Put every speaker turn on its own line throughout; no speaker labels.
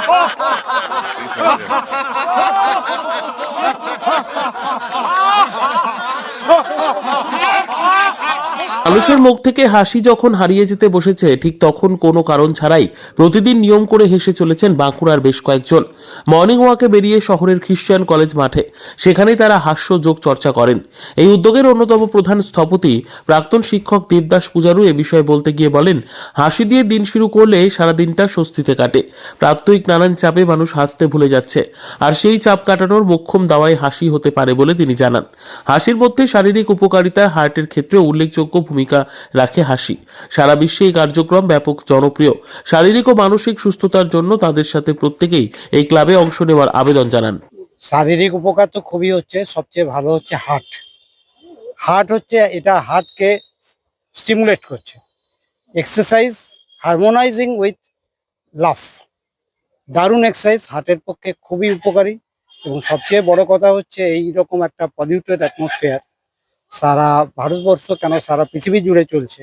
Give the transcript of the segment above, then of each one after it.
哈哈哈哈哈哈哈哈哈哈哈哈 মানুষের মুখ থেকে হাসি যখন হারিয়ে যেতে বসেছে, ঠিক তখন কোনো কারণ ছাড়াই প্রতিদিন নিয়ম করে হেসে চলেছেন বাঁকুড়ার বেশ কয়েকজন। মর্নিং ওয়াকে বেরিয়ে শহরের খ্রিস্টান কলেজ মাঠে, সেখানেই তারা হাস্য যোগ চর্চা করেন। এই উদ্যোগের অন্যতম প্রধান স্থপতি প্রাক্তন শিক্ষক দেবদাস পূজারু এ বিষয়ে বলতে গিয়ে বলেন, হাসি দিয়ে দিন শুরু করলে সারা দিনটা স্বস্তিতে কাটে। প্রাত্যহিক নানান চাপে মানুষ হাসতে ভুলে যাচ্ছে, আর সেই চাপ কাটানোর মোক্ষম দাওয়ায় হাসি হতে পারে বলে তিনি জানান। হাসির মধ্যে শারীরিক উপকারিতা, হার্টের ক্ষেত্রে উল্লেখযোগ্য ভূমিকা রাখে হাসি। সারা বিশ্বে এই কার্যক্রম ব্যাপক জনপ্রিয়। শারীরিক ও মানসিক সুস্থতার জন্য তাদের সাথে প্রত্যেকেই এই ক্লাবে অংশ নেওয়ার আবেদন জানান।
শারীরিক উপকার তো খুবই হচ্ছে, সবচেয়ে ভালো হচ্ছে হার্ট হার্ট হচ্ছে, এটা হার্টকে স্টিমুলেট করছে। এক্সারসাইজ হারমোনাইজিং উইথ লাফ দারুণ এক্সারসাইজ হার্টের পক্ষে খুবই উপকারী এবং সবচেয়ে বড় কথা হচ্ছে এই রকম একটা পলিউটেড অ্যাটমসফিয়ার সারা ভারতবর্ষ কেন সারা পৃথিবী জুড়ে চলছে?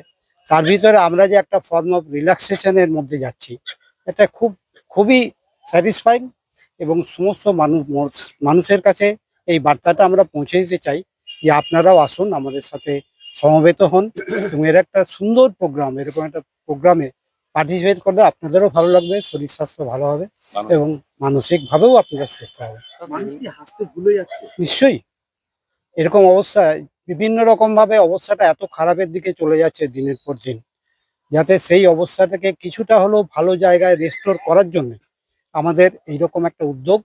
তার ভিতরে আমরা যে একটা ফর্ম অফ রিল্যাক্সেশনের মধ্যে যাচ্ছি এটা খুব খুবই স্যাটিসফাইং এবং সমস্ত মানুষ মানুষের কাছে এই বার্তাটা আমরা পৌঁছে দিতে চাই যে আপনারাও আসুন আমাদের সাথে সমবেত হন এবং এর একটা সুন্দর প্রোগ্রাম এরকম একটা প্রোগ্রামে পার্টিসিপেট করলে আপনাদেরও ভালো লাগবে শরীর স্বাস্থ্য ভালো হবে এবং মানসিকভাবেও আপনারা সুস্থ হবে নিশ্চয়ই। এরকম অবস্থায় বিভিন্ন রকম ভাবে অবস্থাটা এত খারাপের দিকে চলে যাচ্ছে দিনের পর দিন। যাতে সেই অবস্থাটাকে কিছুটা হলেও ভালো জায়গায় রেস্টোর করার জন্য আমাদের এইরকম একটা উদ্যোগ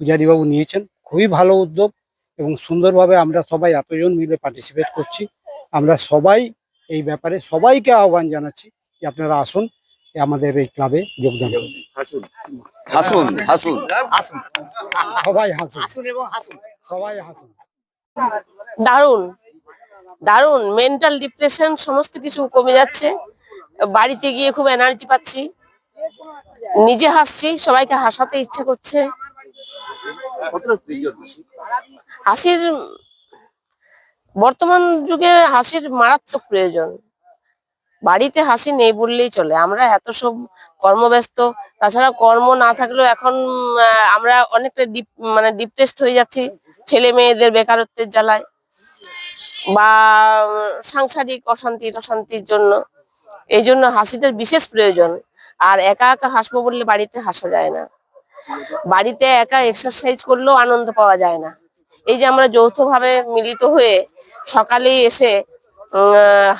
পূজারীবাবু নিয়েছেন। খুবই ভালো উদ্যোগ এবং সুন্দরভাবে আমরা সবাই এতজন মিলে পার্টিসিপেট করছি। আমরা সবাই এই ব্যাপারে সবাইকে আহ্বান জানাচ্ছি যে আপনারা আসুন আমাদের এই ক্লাবে যোগদান করুন।
হাসুন হাসুন। হাসুন
সবাই হাসুন। সবাই হাসুন।
দারুণ দারুণ। মেন্টাল ডিপ্রেশন সমস্ত কিছু কমে যাচ্ছে। বাড়িতে গিয়ে খুব এনার্জি পাচ্ছি। নিজে হাসছি, সবাইকে হাসাতে ইচ্ছে করছে। হাসির, বর্তমান যুগে হাসির মারাত্মক প্রয়োজন। বাড়িতে হাসি নেই বললেই চলে। আমরা এত সব কর্মব্যস্ত, তাছাড়া কর্ম না থাকলেও এখন আমরা অনেকটা ডিপ মানে ডিপ্রেসড হয়ে যাচ্ছি। ছেলে মেয়েদের বেকারত্বের জ্বালায়। বা সাংসারিক অশান্তি অশান্তির জন্য। এই জন্য হাসিটার বিশেষ প্রয়োজন। আর একা একা হাসবো বললে বাড়িতে হাসা যায় না। বাড়িতে একা এক্সারসাইজ করলেও আনন্দ পাওয়া যায় না। এই যে আমরা যৌথভাবে মিলিত হয়ে সকালেই এসে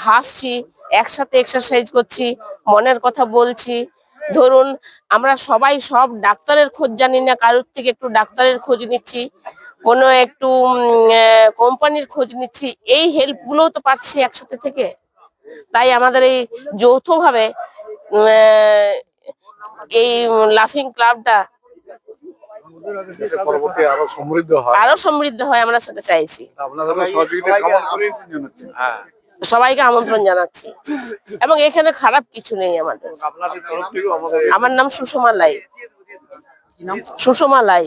হাসছি, একসাথে এক্সারসাইজ করছি, মনের কথা বলছি। ধরুন, আমরা সবাই সব ডাক্তারের খোঁজ জানি না, কারোর থেকে একটু ডাক্তারের খোঁজ নিচ্ছি। কোনো একটু কোম্পানির খোঁজ নিচ্ছি এই হেল্প গুলোও তো পাচ্ছি একসাথে থেকে। তাই আমাদের এই যৌথভাবে এই লাফিং ক্লাবটা
আরও সমৃদ্ধ হয়।
আরও সমৃদ্ধ হয় আমরা সেটা চাইছি।
হ্যাঁ।
সবাইকে আমন্ত্রণ জানাচ্ছি। এবং এখানে খারাপ কিছু নেই
আমাদের।
আমার নাম সুষমা লাই। সুষমা লাই।